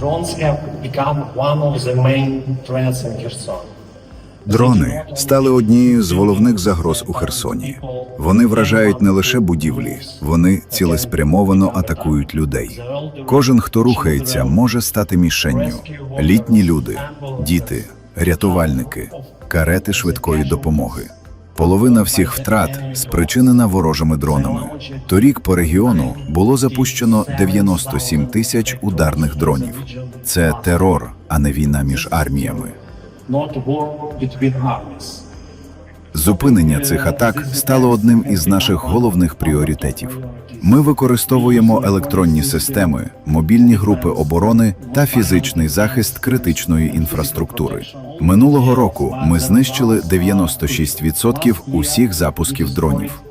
drones have. Дрони стали однією з головних загроз у Херсоні. Вони вражають не лише будівлі, вони цілеспрямовано атакують людей. Кожен, хто рухається, може стати мішенню. Літні люди, діти, рятувальники, карети швидкої допомоги. Половина всіх втрат спричинена ворожими дронами. Торік по регіону було запущено 97 тисяч ударних дронів. Це терор, а не війна між арміями. Зупинення цих атак стало одним із наших головних пріоритетів. Ми використовуємо електронні системи, мобільні групи оборони та фізичний захист критичної інфраструктури. Минулого року ми знищили 96% усіх запусків дронів.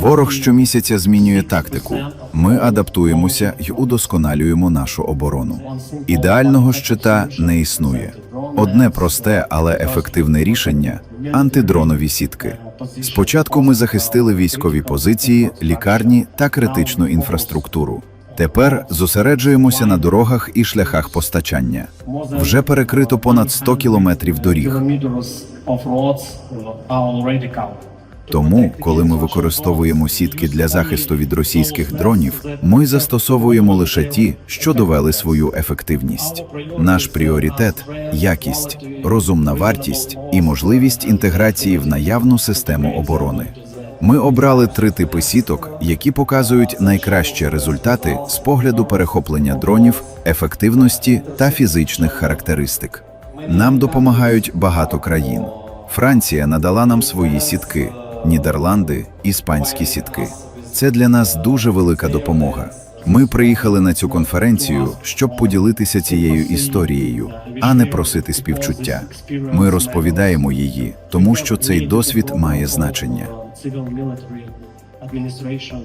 Ворог щомісяця змінює тактику. Ми адаптуємося й удосконалюємо нашу оборону. Ідеального щита не існує. Одне просте, але ефективне рішення антидронові сітки. Спочатку ми захистили військові позиції, лікарні та критичну інфраструктуру. Тепер зосереджуємося на дорогах і шляхах постачання. Вже перекрито понад 100 кілометрів доріг. Тому, коли ми використовуємо сітки для захисту від російських дронів, ми застосовуємо лише ті, що довели свою ефективність. Наш пріоритет якість, розумна вартість і можливість інтеграції в наявну систему оборони. Ми обрали три типи сіток, які показують найкращі результати з погляду перехоплення дронів, ефективності та фізичних характеристик. Нам допомагають багато країн. Франція надала нам свої сітки, Нідерланди іспанські сітки. Це для нас дуже велика допомога. Ми приїхали на цю конференцію, щоб поділитися цією історією, а не просити співчуття. Ми розповідаємо її, тому що цей досвід має значення.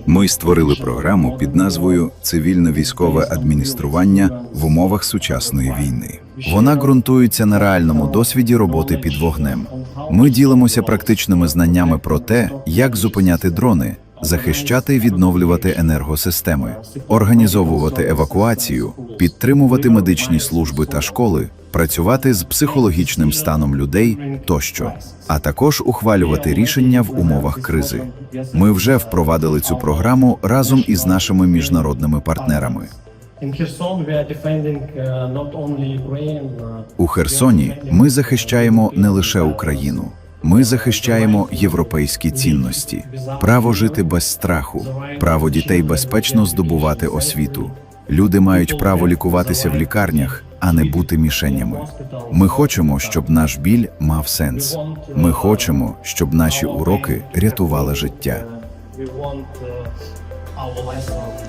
Ми створили програму під назвою Цивільно-військове адміністрування в умовах сучасної війни. Вона ґрунтується на реальному досвіді роботи під вогнем. Ми ділимося практичними знаннями про те, як зупиняти дрони, захищати і відновлювати енергосистеми, організовувати евакуацію, підтримувати медичні служби та школи, працювати з психологічним станом людей тощо, а також ухвалювати рішення в умовах кризи. Ми вже впровадили цю програму разом із нашими міжнародними партнерами. Uh, У Херсоні ми захищаємо не лише Україну, ми захищаємо європейські цінності, право жити без страху, право дітей безпечно здобувати освіту. Люди мають право лікуватися в лікарнях, а не бути мішенями. Ми хочемо, щоб наш біль мав сенс. Ми хочемо, щоб наші уроки рятували життя. We want uh, our lesson